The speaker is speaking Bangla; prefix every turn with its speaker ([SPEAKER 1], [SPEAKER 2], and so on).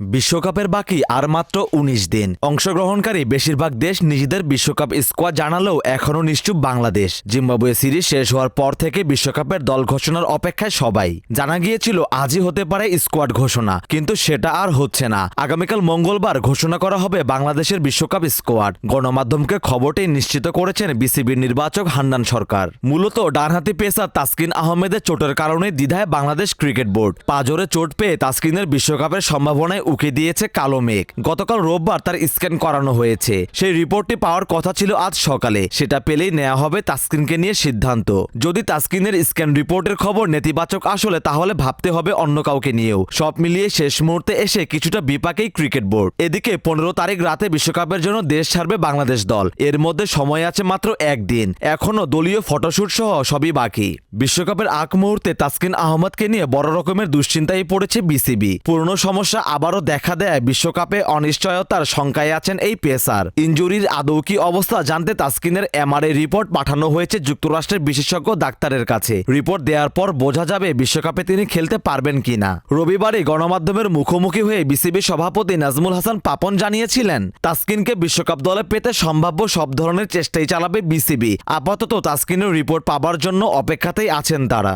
[SPEAKER 1] বিশ্বকাপের বাকি আর মাত্র উনিশ দিন। অংশগ্রহণকারী বেশিরভাগ দেশ নিজেদের বিশ্বকাপ স্কোয়াড জানালেও এখনও নিশ্চুপ বাংলাদেশ। জিম্বাবুয়ে সিরিজ শেষ হওয়ার পর থেকে বিশ্বকাপের দল ঘোষণার অপেক্ষায় সবাই। জানা গিয়েছিল, আজই হতে পারে স্কোয়াড ঘোষণা, কিন্তু সেটা আর হচ্ছে না। আগামীকাল মঙ্গলবার ঘোষণা করা হবে বাংলাদেশের বিশ্বকাপ স্কোয়াড। গণমাধ্যমকে খবরটি নিশ্চিত করেছেন বিসিবির নির্বাচক হান্নান সরকার। মূলত ডানহাতি পেসার তাসকিন আহমেদের চোটের কারণে দ্বিধায় বাংলাদেশ ক্রিকেট বোর্ড। পাজরে চোট পেয়ে তাসকিনের বিশ্বকাপের সম্ভাবনায় উকে দিয়েছে কালো মেঘ। গতকাল রোববার তার স্ক্যান করানো হয়েছে। সেই রিপোর্টটি পাওয়ার কথা ছিল আজ সকালে। সেটা পেলেই নেওয়া হবে তাসকিনকে নিয়ে সিদ্ধান্ত। যদি তাসকিনের স্ক্যান রিপোর্টের খবর নেতিবাচক আসলে, তাহলে ভাবতে হবে অন্য কাউকে নিয়েও। সব মিলিয়ে শেষ মুহূর্তে এসে কিছুটা বিপাকেই ক্রিকেট বোর্ড। এদিকে পনেরো তারিখ রাতে বিশ্বকাপের জন্য দেশ ছাড়বে বাংলাদেশ দল। এর মধ্যে সময় আছে মাত্র একদিন। এখনও দলীয় ফটোশুট সহ সবই বাকি। বিশ্বকাপের আগ মুহূর্তে তাসকিন আহমদকে নিয়ে বড় রকমের দুশ্চিন্তায় পড়েছে বিসিবি। পুরনো সমস্যা আবারও দেখা দেয়, বিশ্বকাপে অনিশ্চয়তার শঙ্কায় আছেন এই পেসার। ইঞ্জুরির আদৌ কি অবস্থা জানতে তাসকিনের এমআরআই রিপোর্ট পাঠানো হয়েছে যুক্তরাষ্ট্রের বিশেষজ্ঞ ডাক্তারের কাছে। রিপোর্ট দেওয়ার পর বোঝা যাবে বিশ্বকাপে তিনি খেলতে পারবেন কিনা রবিবারে গণমাধ্যমের মুখোমুখি হয়ে বিসিবি সভাপতি নাজমুল হাসান পাপন জানিয়েছিলেন, তাসকিনকে বিশ্বকাপ দলে পেতে সম্ভাব্য সব ধরনের চেষ্টাই চালাবে বিসিবি। আপাতত তাসকিনের রিপোর্ট পাবার জন্য অপেক্ষাতেই আছেন তারা।